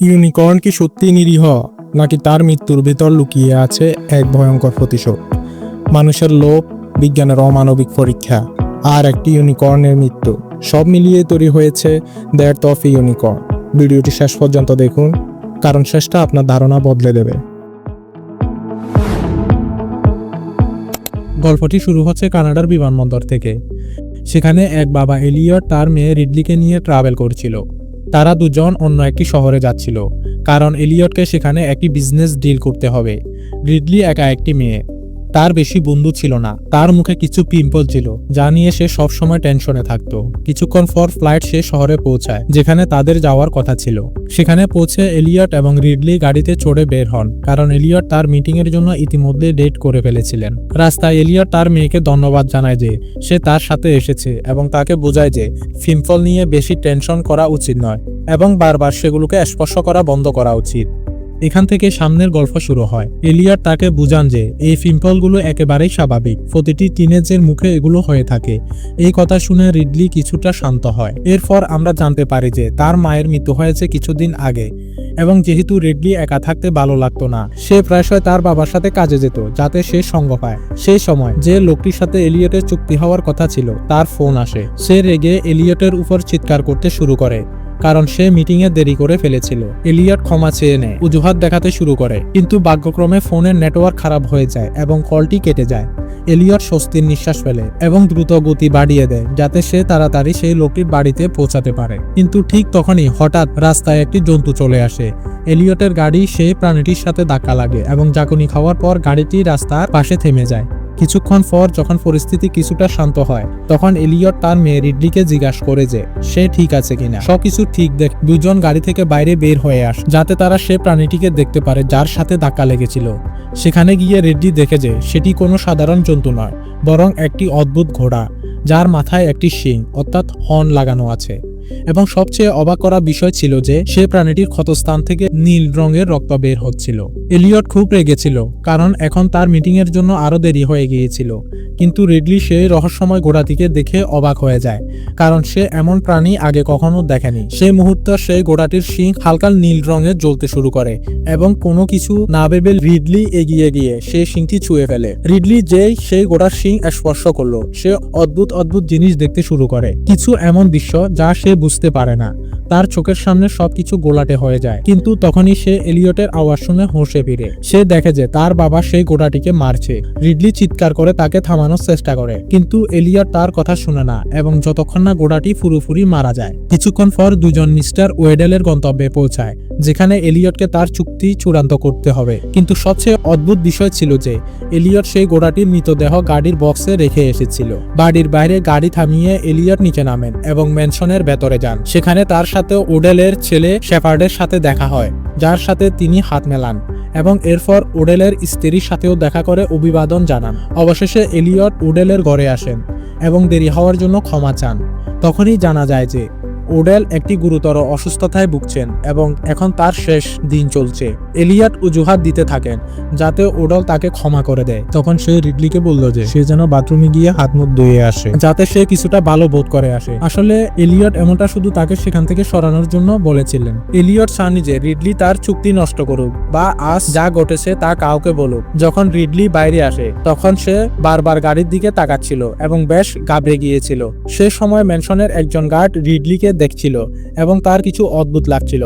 Unicorn কি সত্যি নিরীহ, নাকি তার মৃত্যুর ভেতর লুকিয়ে আছে এক ভয়ঙ্কর প্রতিশোধ? মানুষের লোভ, বিজ্ঞানের অমানবিক পরীক্ষা আর একটি ইউনিকর্নের মৃত্যু, সব মিলিয়ে তৈরি হয়েছে দ্যাট অফ ইউনিকর্ন। ভিডিওটি শেষ পর্যন্ত দেখুন, কারণ শেষটা আপনার ধারণা বদলে দেবে। গল্পটি শুরু হচ্ছে কানাডার বিমানবন্দর থেকে। সেখানে এক বাবা এলিয়ট তার মেয়ে রিডলিকে নিয়ে ট্রাভেল করছিল। তারা দুজন অন্য একটি শহরে যাচ্ছিল, কারণ এলিয়টকে সেখানে একটি বিজনেস ডিল করতে হবে। রিডলি একা একটি মেয়ে। তার বেশি বন্ধু ছিল না। তার মুখে কিছু পিম্পল ছিল, যা নিয়ে সে সবসময় টেনশনে থাকতো। কিছুক্ষণ পর ফ্লাইট সে শহরে পৌঁছায়, যেখানে তাদের যাওয়ার কথা ছিল। সেখানে পৌঁছে এলিয়ট এবং রিডলি গাড়িতে চড়ে বের হন, কারণ এলিয়ট তার মিটিং এর জন্য ইতিমধ্যে ডেট করে ফেলেছিলেন। রাস্তায় এলিয়ট তার মেয়েকে ধন্যবাদ জানায় যে সে তার সাথে এসেছে এবং তাকে বোঝায় যে পিম্পল নিয়ে বেশি টেনশন করা উচিত নয় এবং বারবার সেগুলোকে স্পর্শ করা বন্ধ করা উচিত। এখান থেকে সামনের গল্প শুরু হয়। এলিয়ট তাকে বুঝান যে, এই পিম্পলগুলো একেবারেই স্বাভাবিক। প্রতিটি টিনেজের মুখে এগুলো হয়ে থাকে। এই কথা শুনে রিডলি কিছুটা শান্ত হয়। এরপর আমরা জানতে পারি যে, তার মায়ের মৃত্যু হয়েছে কিছুদিন আগে। এবং যেহেতু রিডলি একা থাকতে ভালো লাগতো না, সে প্রায়শই তার বাবার সাথে কাজে যেত, যাতে সে সঙ্গ পায়। সেই সময় যে লোকটির সাথে এলিয়টের চুক্তি হওয়ার কথা ছিল, তার ফোন আসে। সে রেগে এলিয়টের উপর চিৎকার করতে শুরু করে। কারণ সে মিটিংয়ে দেরি করে ফেলেছিল। এলিয়ট ক্ষমা চেয়ে নেয়, অজুহাত দেখাতে শুরু করে। কিন্তু ভাগ্যক্রমে ফোনের নেটওয়ার্ক খারাপ হয়ে যায় এবং কলটি কেটে যায়। এলিয়ট স্বস্তির নিঃশ্বাস ফেলে এবং দ্রুত গতি বাড়িয়ে দেয়, যাতে সে তাড়াতাড়ি সেই লোকটির বাড়িতে পৌঁছাতে পারে। কিন্তু ঠিক তখনই হঠাৎ রাস্তায় একটি জন্তু চলে আসে। এলিয়টের গাড়ি সেই প্রাণীটির সাথে ধাক্কা লাগে এবং জাকুনি খাওয়ার পর গাড়িটি রাস্তার পাশে থেমে যায়। কিছুক্ষণ পর যখন পরিস্থিতি কিছুটা শান্ত হয়, তখন এলিয়ট তার মেয়ে রিডলিকে জিজ্ঞাসা করে যে, সে ঠিক আছে কিনা? সবকিছু ঠিক দেখ, দুজন গাড়ি থেকে বাইরে বের হয়ে আস, যাতে তারা সে প্রাণীটিকে দেখতে পারে যার সাথে ধাক্কা লেগেছিল। সেখানে গিয়ে রেড্ডি দেখে যে, সেটি কোনো সাধারণ জন্তু নয়, বরং একটি অদ্ভুত ঘোড়া, যার মাথায় একটি শিং, অর্থাৎ হর্ন লাগানো আছে। এবং সবচেয়ে অবাক করা বিষয় ছিল যে সে প্রাণীটির ক্ষতস্থান থেকে নীল রঙের রক্ত বের হচ্ছিল। এলিয়ট খুব রেগেছিল কারণ এখন তার মিটিং এর জন্য আরও দেরি হয়ে গিয়েছিল। কিন্তু রিডলি সেই রহস্যময় ঘোড়াটিকে দেখে অবাক হয়ে যায়, কারণ সে এমন প্রাণী আগে কখনো দেখেনি। সেই মুহূর্তে সেই ঘোড়াটির শিং হালকা নীল রঙের জ্বলতে শুরু করে এবং কোনো কিছু না ভেবে রিডলি এগিয়ে গিয়ে সেই শিংটি ছুঁয়ে ফেলে। রিডলি যেই সেই ঘোড়ার শিং স্পর্শ করল, সে অদ্ভুত অদ্ভুত জিনিস দেখতে শুরু করে। কিছু এমন দৃশ্য যা সে বুঝতে পারে না। তার চোখের সামনে সবকিছু গোলাটে হয়ে যায়। কিন্তু তখনই সে এলিয়টের আওয়াজ শুনে হোঁশে ফিরে। সে দেখে যে তার বাবা সেই গোটাটিকে মারছে। রিডলি চিৎকার করে তাকে থামানোর চেষ্টা করে। কিন্তু এলিয়ট তার কথা শুনে না এবং যতক্ষণ না গোটাটি ফুরুফুরি মারা যায়। কিছুক্ষণ পর দুজন মিস্টার ওয়েডেলের গন্তব্যে পৌঁছায়। যেখানে এলিয়টকে তার চুক্তি চূড়ান্ত করতে হবে। কিন্তু সবচেয়ে অদ্ভুত বিষয় ছিল যে, এলিয়ট সেই ঘোড়াটির মৃতদেহ গাড়ির বক্সে রেখে এসেছিল। বাড়ির বাইরে গাড়ি থামিয়ে এলিয়ট নিচে নামেন এবং ম্যানশনের ভেতরে যান। সেখানে তার সাথে ওডেলের ছেলে শেফার্ডের সাথে দেখা হয়, যার সাথে তিনি হাত মেলান এবং এরপর ওডেলের স্ত্রীর সাথেও দেখা করে অভিবাদন জানান। অবশেষে এলিয়ট উডেলের ঘরে আসেন এবং দেরি হওয়ার জন্য ক্ষমা চান। তখনই জানা যায় যে ওডেল একটি গুরুতর অসুস্থতায় ভুগছেন এবং এখন তার শেষ দিন চলছে। এলিয়াট অজুহাত দিতে থাকেন, যাতে ওডল তাকে ক্ষমা করে দেয়। তখন সে রিডলিকে বলল যে, সে যেন বাথরুমে গিয়ে হাত মুখ ধুয়ে আসে, যাতে সে কিছুটা ভালো বোধ করে আসে। আসলে, এলিয়ট এমনটা শুধু তাকে সেখান থেকে সরানোর জন্য বলেছিলেন। এলিয়ট চাননি যে রিডলি তার চুক্তি নষ্ট করুক, বা আজ যা ঘটেছে তা কাউকে বলুক। যখন রিডলি বাইরে আসে, তখন সে বারবার গাড়ির দিকে তাকাচ্ছিল এবং বেশ গাবড়ে গিয়েছিল। সে সময় ম্যানশনের একজন গার্ড রিডলিকে দেখছিল এবং তার কিছু অদ্ভুত লাগছিল।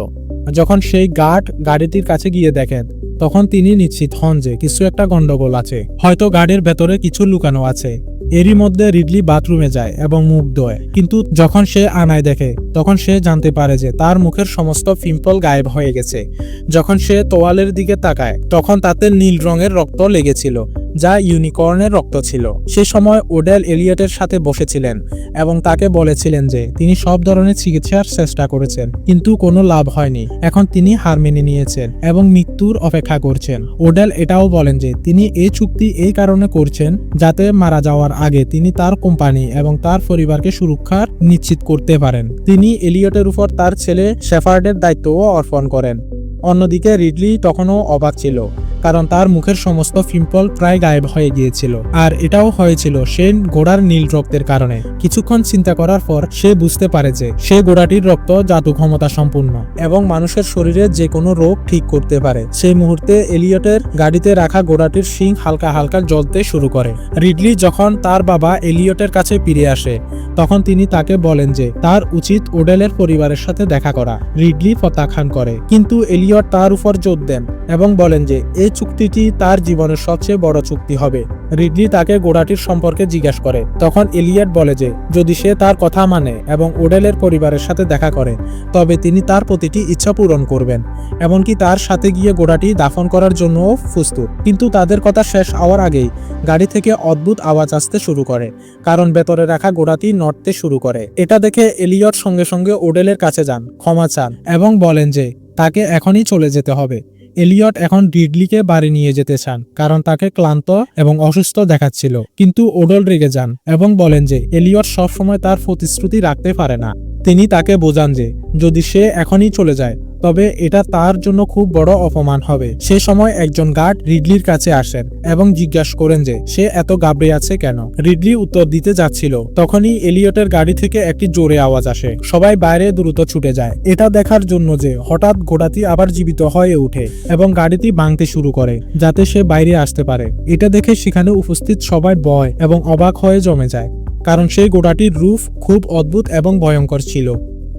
যখন সেই গার্ড গাড়িটির কাছে গিয়ে দেখেন, তখন তিনি নিশ্চিত হন যে কিছু একটা গন্ডগোল আছে। হয়তো গাড়ির ভেতরে কিছু লুকানো আছে। এরই মধ্যে রিডলি বাথরুমে যায় এবং মুখ ধোয়। কিন্তু যখন সে আনায় দেখে, তখন সে জানতে পারে যে তার মুখের সমস্ত পিম্পল গায়েব হয়ে গেছে। যখন সে তোয়ালের দিকে তাকায়, তখন তাতে নীল রঙের রক্ত লেগেছিল। যা ইউনিকর্নের রক্ত ছিল। সে সময় ওডেল এলিয়টের সাথে বসেছিলেন এবং তাকে বলেছিলেন যে, তিনি সব ধরনের চিকিৎসার চেষ্টা করেছেন, কিন্তু কোনো লাভ হয়নি। এখন তিনি হার মেনে নিয়েছেন এবং মৃত্যুর অপেক্ষা করছেন। ওডেল এটাও বলেন যে, তিনি এই চুক্তি এই কারণে করছেন যাতে মারা যাওয়ার আগে তিনি তার কোম্পানি এবং তার পরিবারকে সুরক্ষার নিশ্চিত করতে পারেন। তিনি এলিয়টের উপর তার ছেলে শেফার্ডের দায়িত্বও অর্পণ করেন। অন্যদিকে রিডলি তখনও অবাক ছিল, কারণ তার মুখের সমস্ত পিম্পল প্রায় গায়েব হয়ে গিয়েছিল। আর এটাও হয়েছিল সে ঘোড়ার নীল রক্তের কারণে। কিছুক্ষণ চিন্তা করার পর সে বুঝতে পারে যে সে ঘোড়াটির রক্ত জাদু ক্ষমতা সম্পূর্ণ এবং মানুষের শরীরে যে কোনো রোগ ঠিক করতে পারে। সেই মুহূর্তে এলিয়টের গাড়িতে রাখা ঘোড়াটির শিং হালকা হালকা জ্বলতে শুরু করে। রিডলি যখন তার বাবা এলিয়টের কাছে ফিরে আসে, তখন তিনি তাকে বলেন যে তার উচিত ওডেলের পরিবারের সাথে দেখা করা। রিডলি প্রত্যাখ্যান করে। কিন্তু এলিয়ট তার উপর জোর দেন এবং বলেন যে, এই চুক্তিটি তার জীবনের সবচেয়ে বড় চুক্তি হবে। রিডলি তাকে গোড়াটির সম্পর্কে জিজ্ঞাসা করে। তখন এলিয়ট বলে যে, যদি সে তার কথা মানে এবং ওডেলের পরিবারের সাথে দেখা করে, তবে তিনি তার প্রতিটি ইচ্ছা পূরণ করবেন, এমনকি তার সাথে গিয়ে গোড়াটি দাফন করার জন্যও প্রস্তুত। কিন্তু তাদের কথা শেষ হওয়ার আগেই গাড়ি থেকে অদ্ভুত আওয়াজ আসতে শুরু করে, কারণ ভেতরে রাখা গোড়াটি নড়তে শুরু করে। এটা দেখে এলিয়ট সঙ্গে সঙ্গে ওডেলের কাছে যান, ক্ষমা চান এবং বলেন যে তাকে এখনই চলে যেতে হবে। এলিয়ট এখন রিডলিকে বাড়ি নিয়ে যেতে চান, কারণ তাকে ক্লান্ত এবং অসুস্থ দেখাচ্ছিল। কিন্তু ওডল রেগে যান এবং বলেন যে, এলিয়ট সবসময় তার প্রতিশ্রুতি রাখতে পারে না। তিনি তাকে বোঝান যে, যদি সে এখনই চলে যায় তবে এটা তার জন্য খুব বড় অপমান হবে। সে সময় একজন গার্ড রিডলির কাছে আসেন এবং জিজ্ঞাসা করেন যে, সে এত গাবড়ে আছে কেন? রিডলি উত্তর দিতে যাচ্ছিল, তখনই এলিয়টের গাড়ি থেকে একটি জোরে আওয়াজ আসে। সবাই বাইরে দ্রুত ছুটে যায়। এটা দেখার জন্য যে, হঠাৎ ঘোড়াটি আবার জীবিত হয়ে ওঠে এবং গাড়িটি ভাঙতে শুরু করে, যাতে সে বাইরে আসতে পারে। এটা দেখে সেখানে উপস্থিত সবাই ভয় এবং অবাক হয়ে জমে যায়, কারণ সেই ঘোড়াটির রুফ খুব অদ্ভুত এবং ভয়ঙ্কর ছিল।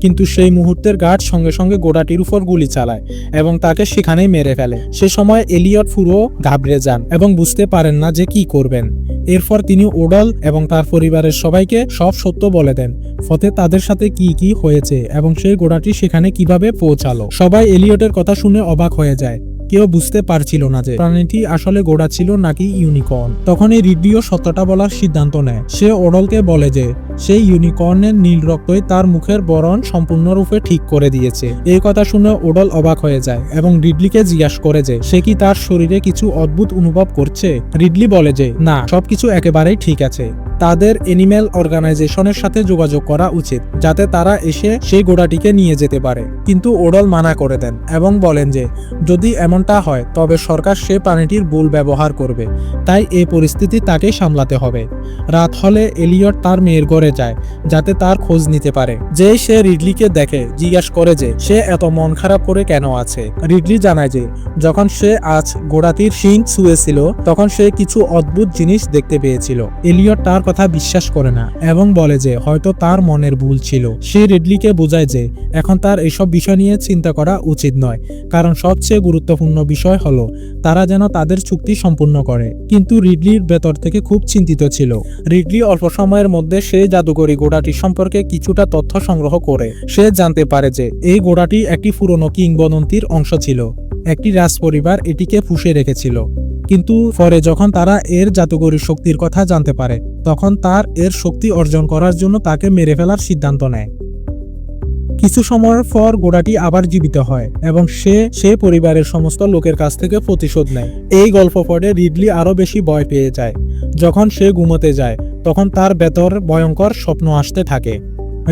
কিন্তু সেই মুহূর্তের গার্ড সঙ্গে সঙ্গে গোড়াটির উপর গুলি চালায় এবং তাকে সেখানেই মেরে ফেলে। সে সময় এলিয়ট ফুরো ঘাবড়ে যান এবং বুঝতে পারেন না যে কি করবেন। এরপর তিনি ওডল এবং তার পরিবারের সবাইকে সব সত্য বলে দেন, ফতে তাদের সাথে কি কি হয়েছে এবং সেই গোড়াটি সেখানে কীভাবে পৌঁছালো। সবাই এলিয়টের কথা শুনে অবাক হয়ে যায়। কেউ বুঝতে পারছিল না যে প্রাণীটি আসলে ঘোড়া ছিল নাকি ইউনিকর্ন তখন এই রিডিও সত্যটা বলার সিদ্ধান্ত নেয়। সে ওডলকে বলে যে, সেই ইউনিকর্নের নীল রক্তই তার মুখের বরণ সম্পূর্ণরূপে ঠিক করে দিয়েছে। এই কথা শুনে ওডল অবাক হয়ে যায় এবং রিডলিকে জিজ্ঞাসা করে যে, সে কি তার শরীরে কিছু অদ্ভুত অনুভব করছে? রিডলি বলে যে, না, সবকিছু একেবারেই ঠিক আছে। তাদের এনিম্যাল অর্গানাইজেশনের সাথে যোগাযোগ করা উচিত, যাতে তারা এসে সেই গোড়াটিকে নিয়ে যেতে পারে। কিন্তু ওডল মানা করে দেন এবং বলেন যে, যদি এমনটা হয়, তবে সরকার সে প্রাণীটির ভুল ব্যবহার করবে। তাই এই পরিস্থিতি তাকেই সামলাতে হবে। রাত হলে এলিয়ট তার মেয়ের ঘরে যায়, যাতে তার খোঁজ নিতে পারে। যে সে রিডলিকে দেখে, জিজ্ঞাসা করে যে, সে এত মন খারাপ করে কেন আছে? রিডলি জানায় যে, যখন সে আজ ঘোড়াটির শিং শুয়েছিল তখন সে কিছু অদ্ভুত জিনিস দেখতে পেয়েছিল। এলিয়ট তার কথা বিশ্বাস করে না, এবং বলে যে, হয়তো তার মনের ভুল ছিল। সে রিডলিকে বোঝায় যে, এখন তার এসব বিষয় নিয়ে চিন্তা করা উচিত নয়, কারণ সবচেয়ে গুরুত্বপূর্ণ বিষয় হলো, তারা যেন তাদের চুক্তি সম্পূর্ণ করে। কিন্তু রিডলির ভেতর থেকে খুব চিন্তিত ছিল। রিডলি অল্প সময়ের মধ্যে সে জাদুকরি ঘোড়াটি সম্পর্কে কিছুটা তথ্য সংগ্রহ করে। সে জানতে পারে যে, এই ঘোড়াটি একটি পুরনো কিংবদন্তির অংশ ছিল। একটি রাজপরিবার এটিকে পুষে রেখেছিল। কিন্তু পরে যখন তারা এর জাদুকরী শক্তির কথা জানতে পারে, তখন তার এর শক্তি অর্জন করার জন্য তাকে মেরে ফেলার সিদ্ধান্ত নেয়। কিছু সময়ের পর ঘোড়াটি আবার জীবিত হয় এবং সে সে পরিবারের সমস্ত লোকের কাছ থেকে প্রতিশোধ নেয়। এই গল্প পড়ে রিডলি আরও বেশি ভয় পেয়ে যায়। যখন সে ঘুমোতে যায়, তখন তার ভেতর ভয়ঙ্কর স্বপ্ন আসতে থাকে।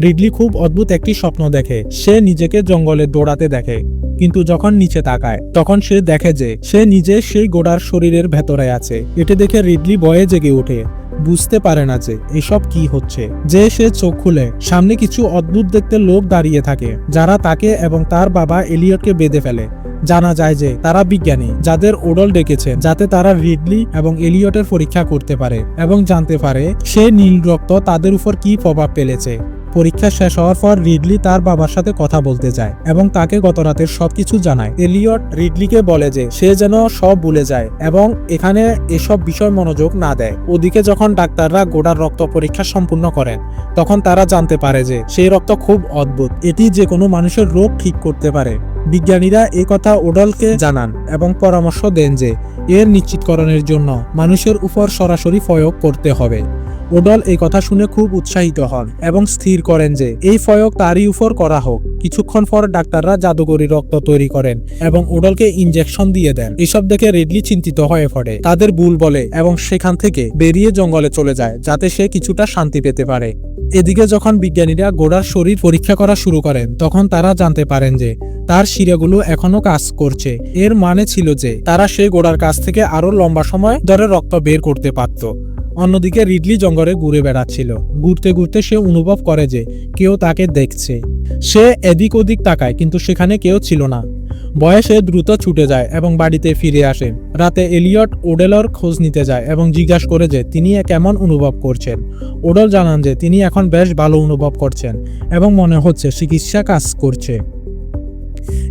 রিডলি খুব অদ্ভুত একটি স্বপ্ন দেখে। সে নিজেকে জঙ্গলে দৌড়াতে দেখে, কিন্তু যখন নিচে তাকায়, তখন সে দেখে যে সে নিজে সেই গোড়ার শরীরের ভেতরে আছে। এটা দেখে রিডলি বয়ে জেগে ওঠে। বুঝতে পারে না যে এসব কি হচ্ছে। যে সে চোখ খুলে, সামনে কিছু অদ্ভুত দেখতে লোক দাঁড়িয়ে থাকে, যারা তাকে এবং তার বাবা এলিয়টকে বেঁধে ফেলে। জানা যায় যে তারা বিজ্ঞানী, যাদের ওডল ডেকেছে, যাতে তারা রিডলি এবং এলিয়টের পরীক্ষা করতে পারে এবং জানতে পারে সে নীল রক্ত তাদের উপর কি প্রভাব ফেলেছে। পরীক্ষা শেষ হওয়ার পর রিডলি তার বাবার সাথে কথা বলতে যায় এবং তাকে গত রাতের সবকিছু জানায়। এলিয়ট রিডলিকে বলে যে, সে যেন সব ভুলে যায় এবং এখানে এসব বিষয় মনোযোগ না দেয়। ওদিকে যখন ডাক্তাররা গোড়ার রক্ত পরীক্ষা সম্পূর্ণ করেন, তখন তারা জানতে পারে যে, সেই রক্ত খুব অদ্ভুত। এটি যে কোনো মানুষের রোগ ঠিক করতে পারে। বিজ্ঞানীরা এ কথা ওডলকে জানান এবং পরামর্শ দেন যে, এর নিশ্চিতকরণের জন্য মানুষের উপর সরাসরি প্রয়োগ করতে হবে। ওডল এই কথা শুনে খুব উৎসাহিত হন এবং স্থির করেন যে, এই প্রয়োগ তারই উপর করা হোক। কিছুক্ষণ পর ডাক্তাররা জাদুকরি রক্ত তৈরি করেন এবং ওডলকে ইনজেকশন দিয়ে দেন। এসব দেখে রেডলি চিন্তিত হয়ে পড়ে। তাদের ভুল বলে এবং সেখান থেকে বেরিয়ে জঙ্গলে চলে যায়, যাতে সে কিছুটা শান্তি পেতে পারে। এদিকে যখন বিজ্ঞানীরা গোড়ার শরীর পরীক্ষা করা শুরু করেন, তখন তারা জানতে পারেন যে, তার শিরাগুলো এখনও কাজ করছে। এর মানে ছিল যে, তারা সেই গোড়ার কাছ থেকে আরও লম্বা সময় ধরে রক্ত বের করতে পারত। অন্যদিকে রিডলি জঙ্গলে ঘুরে বেড়াচ্ছিল। ঘুরতে ঘুরতে সে অনুভব করে যে কেউ তাকে দেখছে। সে এদিক ওদিক তাকায়, কিন্তু সেখানে কেউ ছিল না। বয়সে দ্রুত ছুটে যায় এবং বাড়িতে ফিরে আসে। রাতে এলিয়ট ওডেলর খোঁজ নিতে যায় এবং জিজ্ঞাসা করে যে তিনি কেমন অনুভব করছেন। ওডল জানান যে তিনি এখন বেশ ভালো অনুভব করছেন এবং মনে হচ্ছে চিকিৎসা কাজ করছে।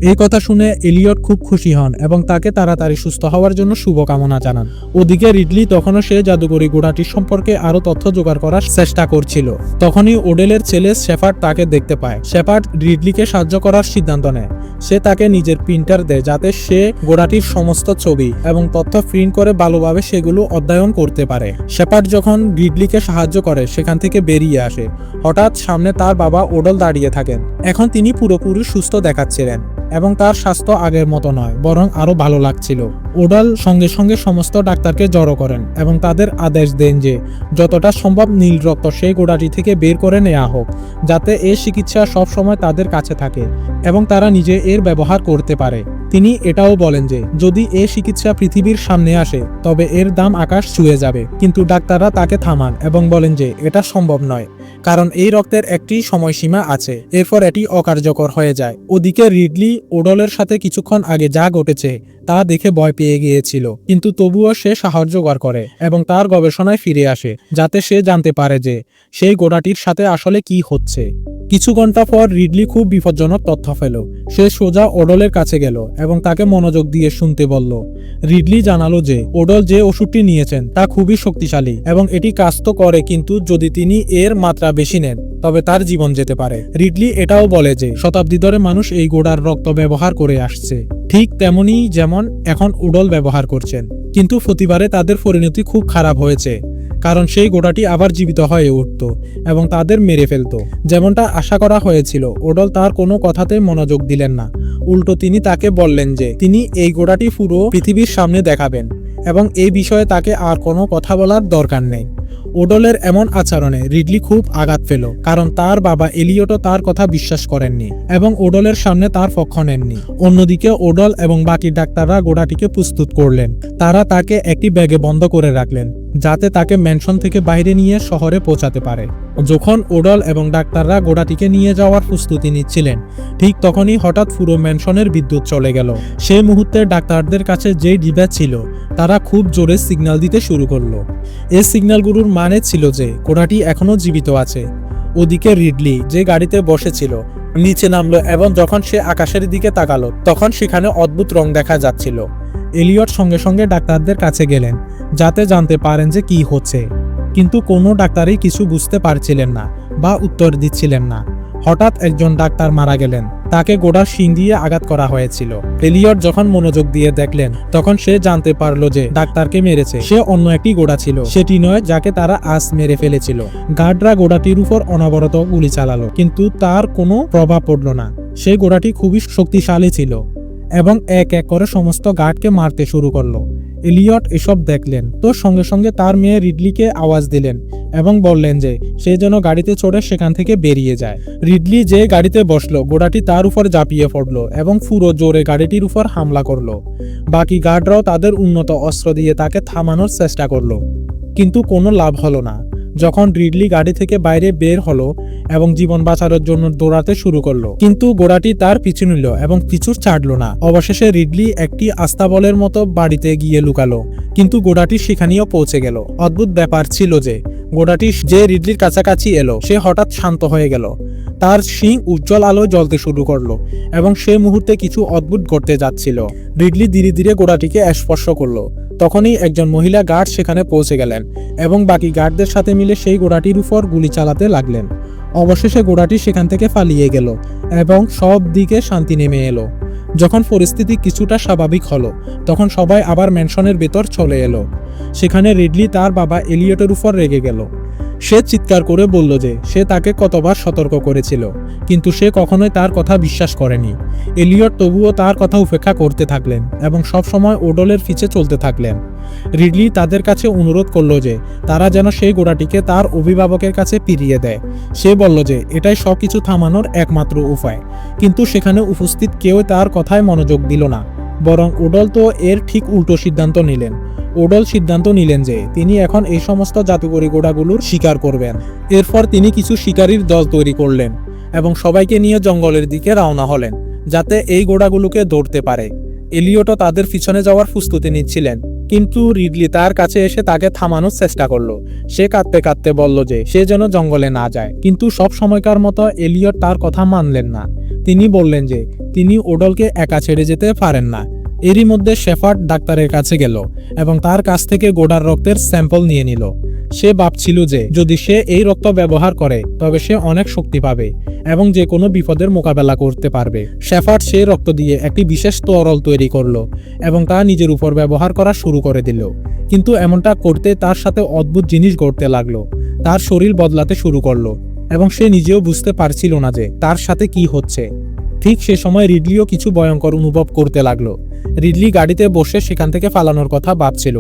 এই কথা শুনে এলিয়ট খুব খুশি হন এবং তাকে তাড়াতাড়ি সুস্থ হওয়ার জন্য শুভকামনা জানান। ওদিকে রিডলি তখনও সে জাদুকরি ঘোড়াটির সম্পর্কে আরও তথ্য জোগাড় করার চেষ্টা করছিল। তখনই ওডেলের ছেলে শেফার্ড তাকে দেখতে পায়। শেফার্ড রিডলিকে সাহায্য করার সিদ্ধান্ত নেয়। সে তাকে নিজের প্রিন্টার দেয় যাতে সে ঘোড়াটির সমস্ত ছবি এবং তথ্য প্রিন্ট করে ভালোভাবে সেগুলো অধ্যয়ন করতে পারে। শেপার্ড যখন রিডলিকে সাহায্য করে, সেখান থেকে বেরিয়ে আসে। হঠাৎ সামনে তার বাবা ওডল দাঁড়িয়ে থাকেন। এখন তিনি পুরোপুরি সুস্থ দেখাচ্ছিলেন। এবং তার স্বাস্থ্য আগের মতো নয়, বরং আরও ভালো লাগছিল। ওডাল সঙ্গে সঙ্গে সমস্ত ডাক্তারকে জড়ো করেন এবং তাদের আদেশ দেন যে, যতটা সম্ভব নীল রক্ত সেই গোড়াটি থেকে বের করে নেওয়া হোক, যাতে এই চিকিৎসা সব সময় তাদের কাছে থাকে এবং তারা নিজে এর ব্যবহার করতে পারে। তিনি এটাও বলেন যে, যদি এ চিকিৎসা পৃথিবীর সামনে আসে, তবে এর দাম আকাশ ছুঁয়ে যাবে। কিন্তু ডাক্তাররা তাকে থামান এবং বলেন যে, এটা সম্ভব নয়। কারণ এই রক্তের একটি সময়সীমা আছে। এরপর এটি অকার্যকর হয়ে যায়। ওদিকে রিডলি ওডলের সাথে কিছুক্ষণ আগে যা ঘটেছে, তা দেখে ভয় পেয়ে গিয়েছিল। কিন্তু তবুও সে সাহায্য করে এবং তার গবেষণায় ফিরে আসে, যাতে সে জানতে পারে যে সেই গোড়াটির সাথে আসলে কি হচ্ছে। কিছু ঘণ্টা পর রিডলি খুব বিপজ্জনক তথ্য পেল সে সোজা ওডলের কাছে গেল এবং তাকে মনোযোগ দিয়ে শুনতে বলল, রিডলি জানালো যে ওডল যে ওষুধটি নিয়েছেন তা খুবই শক্তিশালী এবং এটি কাজ তো করে কিন্তু যদি তিনি এর মাত্রা বেশি নেন, তবে তার জীবন যেতে পারে। রিডলি এটাও বলে যে শতাব্দী ধরে মানুষ এই গোড়ার রক্ত ব্যবহার করে আসছে। ঠিক তেমনি যেমন এখন উডল ব্যবহার করছেন, কিন্তু প্রতিবারে তাদের পরিণতি খুব খারাপ হয়েছে। কারণ সেই গোড়াটি আবার জীবিত হয়ে উঠত এবং তাদের মেরে ফেলতো। যেমনটা আশা করা হয়েছিল, ওডল তার কোনো কথাতে মনোযোগ দিলেন না। উল্টো তিনি তাকে বললেন যে, তিনি এই গোড়াটি পুরো পৃথিবীর সামনে দেখাবেন এবং এই বিষয়ে তাকে আর কোনো কথা বলার দরকার নেই। ওডলের এমন আচরণে রিডলি খুব আঘাত পেল, কারণ তার বাবা এলিয়টও তার কথা বিশ্বাস করেননি এবং ওডলের সামনে তার পক্ষ নেননি। অন্যদিকে ওডল এবং বাকি ডাক্তাররা গোড়াটিকে প্রস্তুত করলেন। তারা তাকে একটি ব্যাগে বন্ধ করে রাখলেন। যাতে তাকে ম্যানশন থেকে বাইরে নিয়ে শহরে পৌঁছাতে পারে। যখন ওডল এবং ডাক্তাররা গোড়াটিকে নিয়ে যাওয়ার প্রস্তুতি নিচ্ছিলেন, ঠিক তখনই হঠাৎ পুরো ম্যানশনের বিদ্যুৎ চলে গেল। সেই মুহূর্তে ডাক্তারদের কাছে যে ডিভাইস ছিল, তারা খুব জোরে সিগন্যাল দিতে শুরু করল। এই সিগন্যালগুলোর মানে ছিল যে ঘোড়াটি এখনও জীবিত আছে। ওদিকে রিডলি যে গাড়িতে বসেছিল, নিচে নামলো এবং যখন সে আকাশের দিকে তাকালো, তখন সেখানে অদ্ভুত রং দেখা যাচ্ছিল। এলিয়ট সঙ্গে সঙ্গে ডাক্তারদের কাছে গেলেন, যাতে জানতে পারেন যে কি হচ্ছে। কিন্তু কোনো ডাক্তারই কিছু বুঝতে পারছিলেন না বা উত্তর দিচ্ছিলেন না। হঠাৎ একজন ডাক্তার মারা গেলেন। তাকে গোড়ার শিং দিয়ে আঘাত করা হয়েছিল। এলিয়ট যখন মনোযোগ দিয়ে দেখলেন, তখন সে জানতে পারল যে ডাক্তারকে মেরেছে। সে অন্য একটি গোড়া ছিল। সেটি নয় যাকে তারা আজ মেরে ফেলেছিল। গার্ডরা গোড়াটির উপর অনবরত গুলি চালালো, কিন্তু তার কোনো প্রভাব পড়ল না। সেই গোড়াটি খুবই শক্তিশালী ছিল। এবং এক এক করে সমস্ত গার্ডকে মারতে শুরু করল। এলিয়ট এসব দেখলেন। তো সঙ্গে সঙ্গে তার মেয়ে রিডলিকে আওয়াজ দিলেন এবং বললেন যে, সে যেন গাড়িতে চড়ে সেখান থেকে বেরিয়ে যায়। রিডলি যে গাড়িতে বসল, গোড়াটি তার উপর ঝাঁপিয়ে পড়ল এবং পুরো জোরে গাড়িটির উপর হামলা করল। বাকি গার্ডরাও তাদের উন্নত অস্ত্র দিয়ে তাকে থামানোর চেষ্টা করল। কিন্তু কোনো লাভ হলো না। যখন রিডলি গাড়ি থেকে বাইরে বের হলো এবং জীবন বাঁচানোর জন্য দৌড়াতে শুরু করল। কিন্তু গোড়াটি তার পিছু নিল এবং পিছু ছাড়লো না। অবশেষে রিডলি একটি আস্তাবলের মতো বাড়িতে গিয়ে লুকালো। কিন্তু গোড়াটি সেখানেও পৌঁছে গেল। অদ্ভুত ব্যাপার ছিল যে গোড়াটি যে রিডলির কাছাকাছি এলো, সে হঠাৎ শান্ত হয়ে গেল। তার শিং উজ্জ্বল আলো জ্বলতে শুরু করল এবং সে মুহূর্তে কিছু অদ্ভুত ঘটতে যাচ্ছিল। রিডলি ধীরে ধীরে গোড়াটিকে স্পর্শ করল। তখনই একজন মহিলা গার্ড সেখানে পৌঁছে গেলেন এবং বাকি গার্ডদের সাথে মিলে সেই গোড়াটির উপর গুলি চালাতে লাগলেন। অবশেষে গোড়াটি সেখান থেকে পালিয়ে গেল এবং সব দিকে শান্তি নেমে এলো। যখন পরিস্থিতি কিছুটা স্বাভাবিক হলো, তখন সবাই আবার ম্যানশনের ভেতর চলে এলো। সেখানে রিডলি তার বাবা এলিয়টের উপর রেগে গেল। সে চিৎকার করে বলল যে, সে তাকে কতবার সতর্ক করেছিল, কিন্তু সে কখনোই তার কথা বিশ্বাস করেনি। এলিয়ট তবুও তার কথা উপেক্ষা করতে থাকলেন এবং সবসময় ওডলের পিছে চলতে থাকলেন। রিডলি তাদের কাছে অনুরোধ করল যে, তারা যেন সেই গোড়াটিকে তার অভিভাবকের কাছে ফিরিয়ে দেয়। সে বলল যে, এটাই সব কিছু থামানোর একমাত্র উপায়। কিন্তু সেখানে উপস্থিত কেউ তার কথায় মনোযোগ দিল না, বরং ওডল তো এর ঠিক উল্টো সিদ্ধান্ত নিলেন। ওডল সিদ্ধান্ত নিলেন যে তিনি এখন এই সমস্ত জাদুকরী গোড়াগুলোর শিকার করবেন। এরপর তিনি কিছু শিকারীর দল তৈরি করলেন এবং সবাইকে নিয়ে জঙ্গলের দিকে রওনা হলেন, যাতে এই গোড়াগুলোকে ধরতে পারে। এলিয়টও তাদের পিছনে যাওয়ার প্রস্তুতি নিচ্ছিলেন, কিন্তু রিডলি তার কাছে এসে তাকে থামানোর চেষ্টা করল। সে কাঁদতে কাঁদতে বলল যে সে যেন জঙ্গলে না যায়। কিন্তু সব সময়কার মতো এলিয়ট তার কথা মানলেন না। তিনি বললেন যে তিনি ওডলকে একা ছেড়ে যেতে পারেন না। এরই মধ্যে শেফার্ড ডাক্তারের কাছে গেল এবং তার কাছ থেকে গোড়ার রক্তের স্যাম্পল নিয়ে নিল। সে ভাবছিল যে, যদি সে এই রক্ত ব্যবহার করে, তবে সে অনেক শক্তি পাবে এবং যে কোনো বিপদের মোকাবেলা করতে পারবে। শেফার্ড সেই রক্ত দিয়ে একটি বিশেষ তরল তৈরি করল এবং তা নিজের উপর ব্যবহার করা শুরু করে দিল। কিন্তু এমনটা করতে তার সাথে অদ্ভুত জিনিস ঘটতে লাগল। তার শরীর বদলাতে শুরু করল এবং সে নিজেও বুঝতে পারছিল না যে, তার সাথে কি হচ্ছে। ঠিক সে সময় রিডলিও কিছু ভয়ঙ্কর অনুভব করতে লাগল। রিডলি গাড়িতে বসে সেখান থেকে পালানোর কথা ভাবছিল।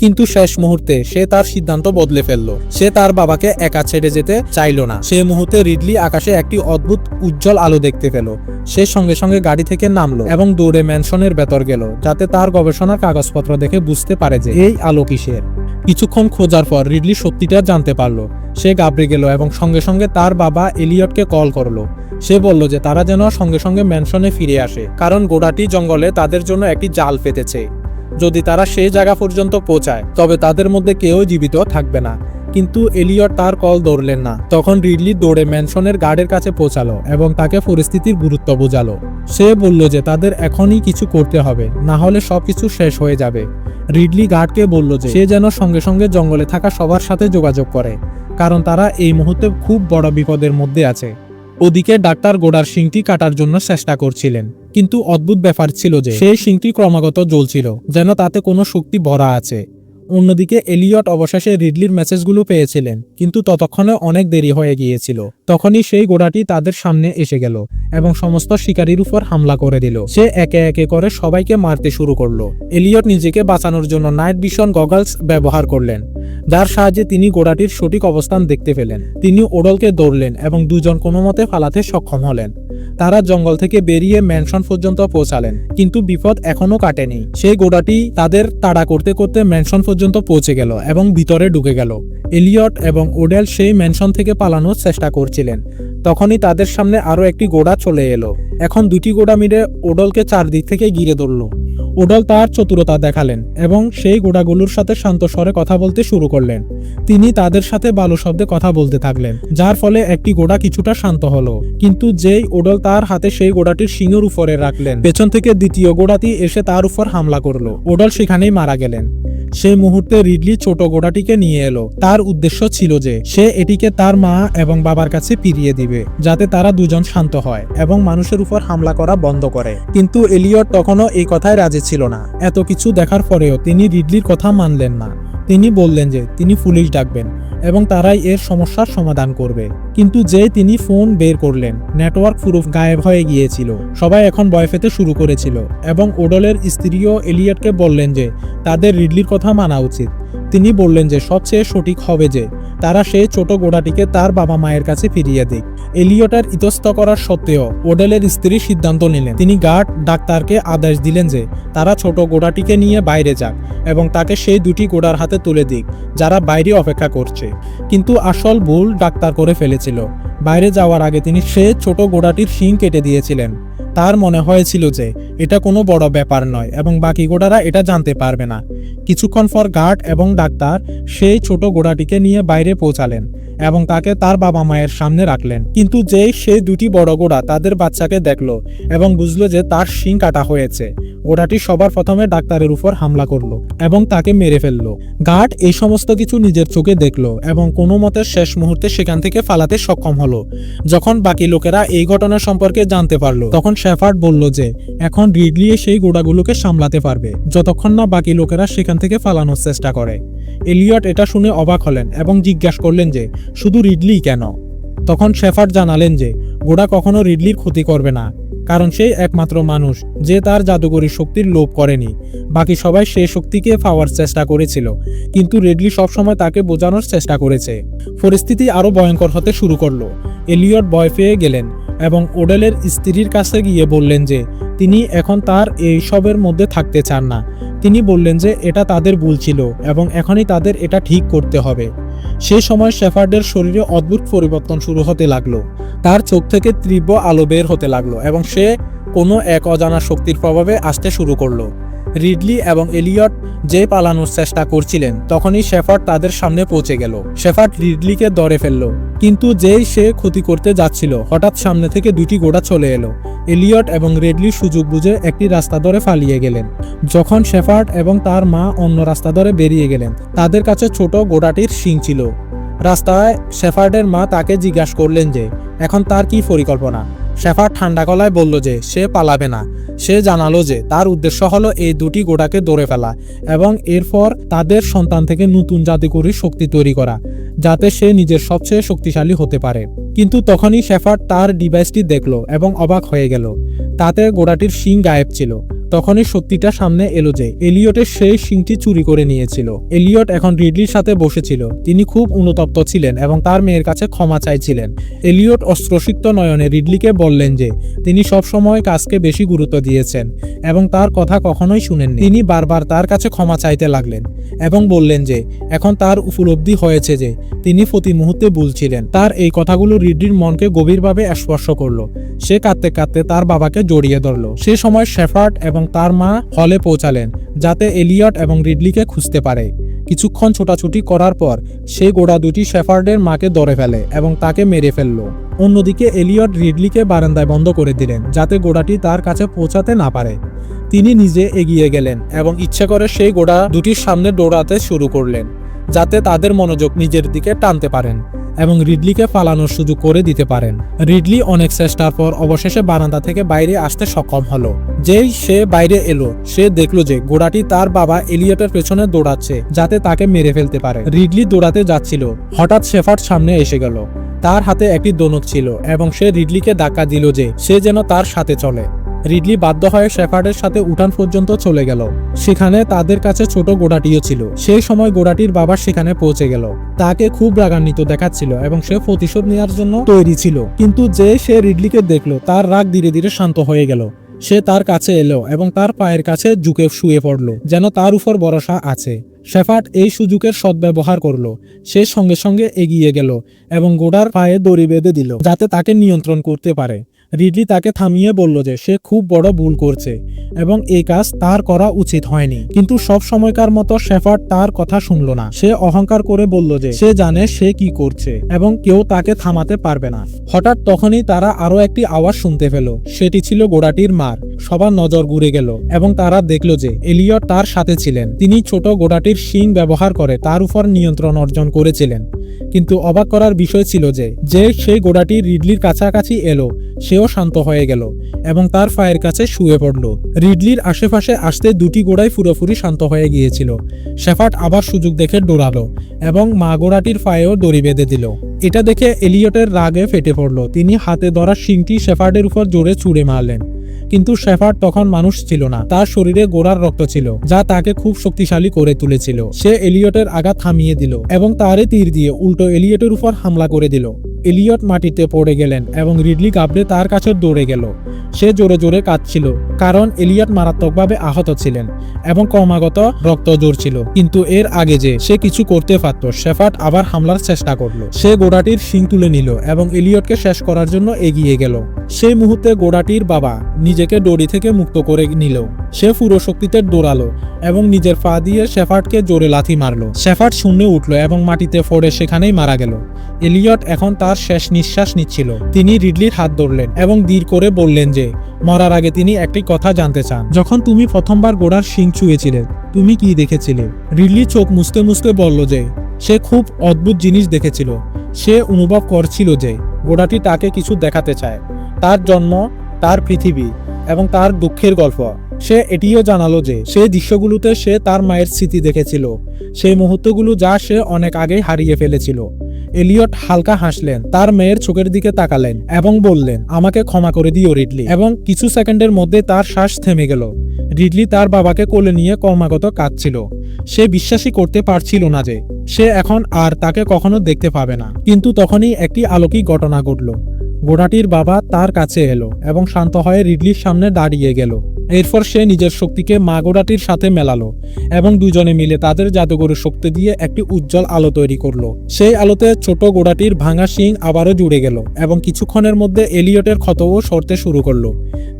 কিন্তু শেষ মুহূর্তে সে তার সিদ্ধান্ত বদলে ফেলল। সে তার বাবাকে একা ছেড়ে যেতে চাইল না। সে মুহূর্তে রিডলি আকাশে একটি অদ্ভুত উজ্জ্বল আলো দেখতে পেল। সে সঙ্গে সঙ্গে গাড়ি থেকে নামলো এবং দৌড়ে ম্যানশনের ভেতর গেল, যাতে তার গবেষণার কাগজপত্র দেখে বুঝতে পারে যে এই আলো কিসের। কিছুক্ষণ খোঁজার পর রিডলি সত্যিটা জানতে পারল। সে গাবড়ে গেল এবং সঙ্গে সঙ্গে তার বাবা এলিয়টকে কল করল। সে বলল যে তারা যেন সঙ্গে সঙ্গে ম্যানশনে ফিরে আসে, কারণ গোড়াটি জঙ্গলে তাদের জন্য একটি জাল পেতেছে যদি তারা সেই জায়গা পর্যন্ত পৌঁছায়, তবে তাদের মধ্যে কেউ জীবিত থাকবে না। কিন্তু এলিয়ট তার কল দৌড়লেন না। তখন রিডলি দৌড়ে ম্যানশনের গার্ডের কাছে পৌঁছালো এবং তাকে পরিস্থিতির গুরুত্ব বোঝালো। সে বলল যে তাদের এখনই কিছু করতে হবে, না হলে সবকিছু শেষ হয়ে যাবে। রিডলি গার্ডকে বলল যে সে যেন সঙ্গে সঙ্গে জঙ্গলে থাকা সবার সাথে যোগাযোগ করে, কারণ তারা এই মুহূর্তে খুব বড় বিপদের মধ্যে আছে। ওদিকে ডাক্তার গোড়ার শিংটি কাটার জন্য চেষ্টা করছিলেন। কিন্তু অদ্ভুত ব্যাপার ছিল যে সেই শিংটি ক্রমাগত জ্বলছিল, যেন তাতে কোনো শক্তি ভরা আছে। অন্যদিকে এলিয়ট অবশেষে রিডলির মেসেজগুলো পেয়েছিলেন, কিন্তু ততক্ষণে অনেক দেরি হয়ে গিয়েছিল। তখনই সেই গোড়াটি তাদের সামনে এসে গেল এবং সমস্ত শিকারীর উপর হামলা করে দিল। সে একে একে করে সবাইকে মারতে শুরু করল। এলিয়ট নিজেকে বাঁচানোর জন্য নাইট ভিশন গগলস ব্যবহার করলেন, যার সাহায্যে তিনি গোড়াটির সঠিক অবস্থান দেখতে পেলেন। তিনি ওডলকে দৌড়লেন এবং দুজন কোনো মতে ফালাতে সক্ষম হলেন। তারা জঙ্গল থেকে বেরিয়ে ম্যানশন পর্যন্ত পৌঁছালেন, কিন্তু বিপদ এখনও কাটেনি। সেই গোড়াটি তাদের তাড়া করতে করতে ম্যানশন পর্যন্ত পৌঁছে গেল এবং ভিতরে ঢুকে গেল। এলিয়ট এবং ওডেল সেই ম্যানশন থেকে পালানোর চেষ্টা করছিলেন। তখনই তাদের সামনে আরও একটি গোড়া চলে এলো। এখন দুটি গোড়া মিলে ওডলকে চারদিক থেকে ঘিরে ধরল। ওডল তার চতুরতা দেখালেন এবং সেই গোড়াগুলোর সাথে শান্ত স্বরে কথা বলতে শুরু করলেন। তিনি তাদের সাথে বালু শব্দে কথা বলতে থাকলেন, যার ফলে একটি গোড়া কিছুটা শান্ত হলো। কিন্তু যেই ওডল তার হাতে সেই গোড়াটির শিঙের উপরে রাখলেন, পেছন থেকে দ্বিতীয় গোড়াটি এসে তার উপর হামলা করল। ওডল সেখানেই মারা গেলেন। সেই মুহূর্তে রিডলি ছোট গোড়াটিকে নিয়ে এলো। তার উদ্দেশ্য ছিল যে, সে এটিকে তার মা এবং বাবার কাছে ফিরিয়ে দিবে, যাতে তারা দুজন শান্ত হয় এবং মানুষের উপর হামলা করা বন্ধ করে। কিন্তু এলিয়ট তখনও এই কথায় রাজি ছিল না। এত কিছু দেখার পরেও তিনি রিডলির কথা মানলেন না। তিনি বললেন যে, তিনি পুলিশ ডাকবেন এবং তারাই এর সমস্যার সমাধান করবে। কিন্তু যে তিনি ফোন বের করলেন, নেটওয়ার্ক পুরো গায়েব হয়ে গিয়েছিল। সবাই এখন ভয় পেতে শুরু করেছিল এবং ওডলের স্ত্রীও এলিয়টকে বললেন যে, তাদের রিডলির কথা মানা উচিত। তিনি বললেন যে, সবচেয়ে সঠিক হবে যে, তারা সেই ছোট গোড়াটিকে তার বাবা মায়ের কাছে ফিরিয়ে দিক। এলিয়টার ইতস্ত করার সত্ত্বেও ওডেলের স্ত্রী সিদ্ধান্ত নিলেন। তিনি গার্ড ডাক্তারকে আদেশ দিলেন যে, তারা ছোট গোড়াটিকে নিয়ে বাইরে যাক এবং তাকে সেই দুটি গোড়ার হাতে তুলে দিক, যারা বাইরে অপেক্ষা করছে। কিন্তু আসল ভুল ডাক্তার করে ফেলেছিল বাইরে যাওয়ার আগে তিনি সে ছোট গোড়াটির শিং কেটে দিয়েছিলেন। তার মনে হয়েছিল যে এটা কোনো বড় ব্যাপার নয় এবং বাকি গোড়ারা এটা জানতে পারবে না। কিছুক্ষণ পর গার্ড এবং ডাক্তার সেই ছোট গোড়াটিকে নিয়ে বাইরে পৌঁছালেন এবং তাকে তার বাবা মায়ের সামনে রাখলেন। কিন্তু যেই সেই দুটি বড় গোড়া তাদের বাচ্চাকে দেখল এবং বুঝলো যে তার শিং কাটা হয়েছে। গোড়াটি সবার প্রথমে ডাক্তারের উপর হামলা করল এবং তাকে মেরে ফেলল। গার্ড এই সমস্ত কিছু নিজের চোখে দেখল এবং কোনো মতে শেষ মুহূর্তে সেখান থেকে ফালাতে সক্ষম হলো। যখন বাকি লোকেরা এই ঘটনা সম্পর্কে জানতে পারল, তখন শেফার্ড বলল যে, এখন রিডলি সেই গোড়াগুলোকে সামলাতে পারবে। যতক্ষণ না বাকি লোকেরা সেখান থেকে পালানোর চেষ্টা করে। এলিয়ট এটা শুনে অবাক হলেন এবং জিজ্ঞাসা করলেন যে, শুধু রিডলি কেন? তখন শেফার্ড জানালেন যে গোড়া কখনো রিডলির ক্ষতি করবে না, কারণ সেই একমাত্র মানুষ, যে তার জাদুকরী শক্তির লোভ করেনি। বাকি সবাই সেই শক্তিকে পাওয়ার চেষ্টা করেছিল, কিন্তু রেডলি সবসময় তাকে বোঝানোর চেষ্টা করেছে। পরিস্থিতি আরও ভয়ঙ্কর হতে শুরু করল। এলিয়ট ভয় পেয়ে গেলেন এবং ওডেলের স্ত্রীর কাছে গিয়ে বললেন যে তিনি এখন তার এই সবের মধ্যে থাকতে চান না। তিনি বললেন যে, এটা তাদের ভুল ছিল এবং এখনই তাদের এটা ঠিক করতে হবে। সেই সময় শেফার্ডের শরীরে অদ্ভুত পরিবর্তন শুরু হতে লাগল। তার চোখ থেকে তীব্র আলো বের হতে লাগল এবং সে কোনো এক অজানা শক্তির প্রভাবে আসতে শুরু করল। রিডলি এবং এলিয়ট যে পালানোর চেষ্টা করছিলেন, তখনই শেফার্ড তাদের সামনে পৌঁছে গেল। শেফার্ড রিডলিকে দরে ফেলল, কিন্তু যেই সে ক্ষতি করতে যাচ্ছিল, হঠাৎ সামনে থেকে দুটি ঘোড়া চলে এলো। এলিয়ট এবং রেডলি সুযোগ বুঝে একটি রাস্তা ধরে ফালিয়ে গেলেন। যখন শেফার্ড এবং তার মা অন্য রাস্তা ধরে বেরিয়ে গেলেন, তাদের কাছে ছোট ঘোড়াটির শিং ছিল। রাস্তায় শেফার্ডের মা তাকে জিজ্ঞাসা করলেন যে, এখন তার কি পরিকল্পনা? শেফার্ড ঠান্ডা গলায় বলল যে, সে পালাবে না। সে জানালো যে, তার উদ্দেশ্য হলো এই দুটি গোটাকে দৌড়ে ফেলা এবং এরপর তাদের সন্তান থেকে নতুন জাদুকরী শক্তি তৈরি করা, যাতে সে নিজের সবচেয়ে শক্তিশালী হতে পারে। কিন্তু তখনই শেফার তার ডিভাইসটি দেখল এবং অবাক হয়ে গেল। তাতে গোড়াটির শিং গায়েব ছিল। তখনই সত্যিটা সামনে এলো যে এলিয়টের সেই শিংটি চুরি করে নিয়েছিল। এলিয়ট এখন রিডলির সাথে বসেছিল। তিনি খুব অনুতপ্ত ছিলেন এবং তার মেয়ের কাছে ক্ষমা চাইছিলেন। এলিয়ট অস্ত্রসিক্ত নয়নে রিডলিকে বললেন যে, তিনি সবসময় কাজকে বেশি গুরুত্ব দিয়েছেন এবং তার কথা কখনোই শুনেননি। তিনি বারবার তার কাছে ক্ষমা চাইতে লাগলেন এবং বললেন যে, এখন তার উপলব্ধি হয়েছে যে, তিনি প্রতি মুহূর্তে ভুলছিলেন তার এই কথাগুলো রিডলির মনকে গভীরভাবে স্পর্শ করল। সে কাঁদতে কাঁদতে তার বাবাকে জড়িয়ে ধরলো। সে সময় শেফার্ড এবং তার মা হলে পৌঁছালেন, যাতে এলিয়ট এবং রিডলিকে খুঁজতে পারে। কিছুক্ষণ ছোটাছুটি করার পর সে গোড়া দুটি শেফার্ডের মাকে ধরে ফেলে এবং তাকে মেরে ফেলল। অন্যদিকে এলিয়ট রিডলিকে বারান্দায় বন্ধ করে দিলেন, যাতে গোড়াটি তার কাছে পৌঁছাতে না পারে। তিনি নিজে এগিয়ে গেলেন এবং ইচ্ছে করে সেই গোড়া দুটির সামনে দৌড়াতে শুরু করলেন, যাতে তাদের মনোযোগ নিজের দিকে টানতে পারেন। এবং রিডলিকে পালানোর সুযোগ করে দিতে পারেন। রিডলি অনেক চেষ্টার পর অবশেষে বারান্দা থেকে বাইরে আসতে সক্ষম হলো। যেই সে বাইরে এলো, সে দেখল যে ঘোড়াটি তার বাবা এলিয়টের পেছনে দৌড়াচ্ছে, যাতে তাকে মেরে ফেলতে পারে। রিডলি দৌড়াতে যাচ্ছিল। হঠাৎ শেফার্ড সামনে এসে গেল। তার হাতে একটি দোনক ছিল এবং সে রিডলিকে ধাক্কা দিল যে সে যেন তার সাথে চলে। রিডলি বাধ্য হয়ে শেফার্ডের সাথে উঠান পর্যন্ত চলে গেল। সেখানে তাদের কাছে ছোট গোড়াটিও ছিল। সেই সময় গোড়াটির বাবা সেখানে পৌঁছে গেল। তাকে খুব রাগান্বিত দেখাচ্ছিল এবং সে প্রতিশোধ নেওয়ার জন্য তৈরি ছিল। কিন্তু যে সে রিডলিকে দেখল, তার রাগ ধীরে ধীরে শান্ত হয়ে গেল। সে তার কাছে এলো এবং তার পায়ের কাছে ঝুঁকে শুয়ে পড়ল, যেন তার উপর ভরসা আছে। শেফার্ড এই সুযোগের সদ্ব্যবহার করল। সে সঙ্গে সঙ্গে এগিয়ে গেল এবং গোড়ার পায়ে দড়ি বেঁধে দিল, যাতে তাকে নিয়ন্ত্রণ করতে পারে। রিডলি তাকে থামিয়ে বলল যে সে খুব বড় ভুল করছে এবং এই কাজ তার করা উচিত হয়নি। কিন্তু সব সময়কার মতো শেফার্ড তার কথা শুনল না। সে অহংকার করে বলল যে সে জানে সে কি করছে এবং কেউ তাকে থামাতে পারবে না। হঠাৎ তখনই তারা আরও একটি আওয়াজ শুনতে পেল। সেটি ছিল গোড়াটির মার। সবার নজর ঘুরে গেল এবং তারা দেখল যে এলিয়ট তার সাথে ছিলেন। তিনি ছোট গোড়াটির শিং ব্যবহার করে তার উপর নিয়ন্ত্রণ অর্জন করেছিলেন। কিন্তু অবাক করার বিষয় ছিল যে যে সেই গোড়াটি রিডলির কাছাকাছি এলো সেও শান্ত হয়ে গেল এবং তার পায়ের কাছে শুয়ে পড়ল। রিডলির আশেপাশে আসতে দুটি গোড়ায় ফুরোফুরি শান্ত হয়ে গিয়েছিল। শেফাট আবার সুযোগ দেখে ডোরালো এবং মা গোড়াটির পায়েও দড়ি বেঁধে দিল। এটা দেখে এলিয়টের রাগে ফেটে পড়ল। তিনি হাতে ধরা শিংটি শেফার্ডের উপর জোরে ছুঁড়ে মারলেন। কিন্তু শেফার্ড তখন মানুষ ছিল না। তার শরীরে গোড়ার রক্ত ছিল, যা তাকে খুব শক্তিশালী করে তুলেছিল। সে এলিয়টের আঘাত থামিয়ে দিল এবং তারে তীর দিয়ে উল্টো এলিয়টের উপর হামলা করে দিল। এলিয়ট মাটিতে পড়ে গেলেন এবং রিডলি কাবড়ে তার কাছে দৌড়ে গেল। সে জোরে জোরে কাঁদছিল, কারণ এলিয়ট মারাত্মকভাবে আহত ছিলেন এবং ক্রমাগত রক্ত জড়ছিল কিন্তু এর আগে যে সে কিছু করতে পারত, শেফার্ড আবার হামলার চেষ্টা করল। সে গোড়াটির শিং তুলে নিল এবং এলিয়টকে শেষ করার জন্য এগিয়ে গেল। সেই মুহূর্তে গোড়াটির বাবা নিজেকে দড়ি থেকে মুক্ত করে নিল। সে পুরো শক্তিতে দৌড়ালো এবং নিজের পা দিয়ে শেফার্ডকে জোরে লাথি মারলো। শেফার্ড শূন্যে উঠল এবং মাটিতে পড়ে সেখানেই মারা গেল। এলিয়ট এখন তার শেষ নিঃশ্বাস নিচ্ছিল। তিনি রিডলির হাত ধরলেন এবং ধীর করে বললেন যে, মরার আগে তিনি একটি কথা জানতে চান। যখন তুমি প্রথমবার গোড়ার শিং ছুঁয়েছিলে, তুমি কি দেখেছিলে? রিডলি চোখ মুছতে মুছতে বলল যে, সে খুব অদ্ভুত জিনিস দেখেছিল। সে অনুভব করছিল যে, গোড়াটি তাকে কিছু দেখাতে চায়। তার জন্ম, তার পৃথিবী এবং তার দুঃখের গল্প। সে এটিও জানালো যে, সেই দৃশ্যগুলোতে সে তার মায়ের স্মৃতি দেখেছিল। সেই মুহূর্তগুলো যা সে অনেক আগেই হারিয়ে ফেলেছিল। এলিয়ট হালকা হাসলেন, তার মেয়ের চোখের দিকে তাকালেন এবং বললেন, আমাকে ক্ষমা করে দিও, রিডলি। এবং কিছু সেকেন্ডের মধ্যে তার শ্বাস থেমে গেল। রিডলি তার বাবাকে কোলে নিয়ে ক্রমাগত কাঁদছিল। সে বিশ্বাসই করতে পারছিল না যে, সে এখন আর তাকে কখনো দেখতে পাবে না। কিন্তু তখনই একটি আলোকিক ঘটনা ঘটল। গোড়াটির বাবা তার কাছে এলো এবং শান্ত হয়ে রিডলির সামনে দাঁড়িয়ে গেল। এরপর সে নিজের শক্তিকে মা গোড়াটির সাথে মেলালো এবং দুজনে মিলে তাদের জাদুঘরের শক্তি দিয়ে একটি উজ্জ্বল আলো তৈরি করল। সেই আলোতে ছোট গোড়াটির ভাঙা শিং আবারও জুড়ে গেল এবং কিছুক্ষণের মধ্যে এলিয়টের ক্ষতও সরতে শুরু করল।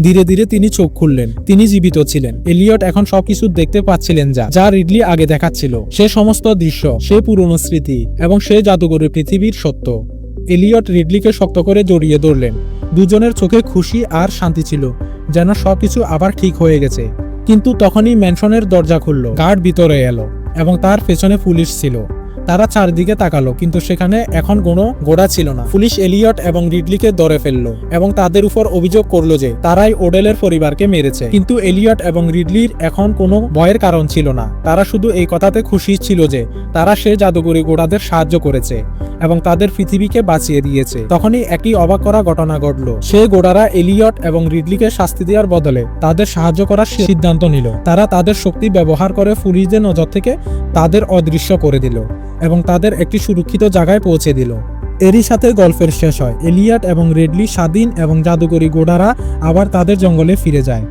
ধীরে ধীরে তিনি চোখ খুললেন। তিনি জীবিত ছিলেন। এলিয়ট এখন সবকিছু দেখতে পাচ্ছিলেন যা যা রিডলি আগে দেখাচ্ছিল। সে সমস্ত দৃশ্য, সে পুরনো স্মৃতি এবং সে জাদুঘরের পৃথিবীর সত্য। এলিয়ট রিডলিকে শক্ত করে জড়িয়ে ধরলেন। দুজনের চোখে খুশি আর শান্তি ছিল, যেন সবকিছু আবার ঠিক হয়ে গেছে। কিন্তু তখনই ম্যানশনের দরজা খুলল, গার্ড ভিতরে এলো এবং তার পেছনে পুলিশ ছিল। তারা চারদিকে তাকালো, কিন্তু সেখানে এখন কোনো গোড়া ছিল না। পুলিশ এলিয়ট এবং রিডলিকে ধরে ফেলল এবং তাদের উপর অভিযোগ করল যে তারাই ওডেলের পরিবারকে মেরেছে। কিন্তু এলিয়ট এবং রিডলির এখন কোনো ভয়ের কারণ ছিল না। তারা শুধু এই কথাতে খুশি ছিল যে তারা সে জাদুঘরী গোড়াদের সাহায্য করেছে এবং তাদের পৃথিবীকে বাঁচিয়ে দিয়েছে। তখনই একটি অবাক করা ঘটনা ঘটল। সে গোড়ারা এলিয়ট এবং রিডলিকে শাস্তি দেওয়ার বদলে তাদের সাহায্য করার সিদ্ধান্ত নিল। তারা তাদের শক্তি ব্যবহার করে পুলিশদের নজর থেকে তাদের অদৃশ্য করে দিল। এবং তাদের একটি সুরক্ষিত জায়গায় পৌঁছে দিল। এরই সাথে গল্পের শেষ হয়। এলিয়াট এবং রেডলি স্বাধীন এবং জাদুকরী গোডারা আবার তাদের জঙ্গলে ফিরে যায়।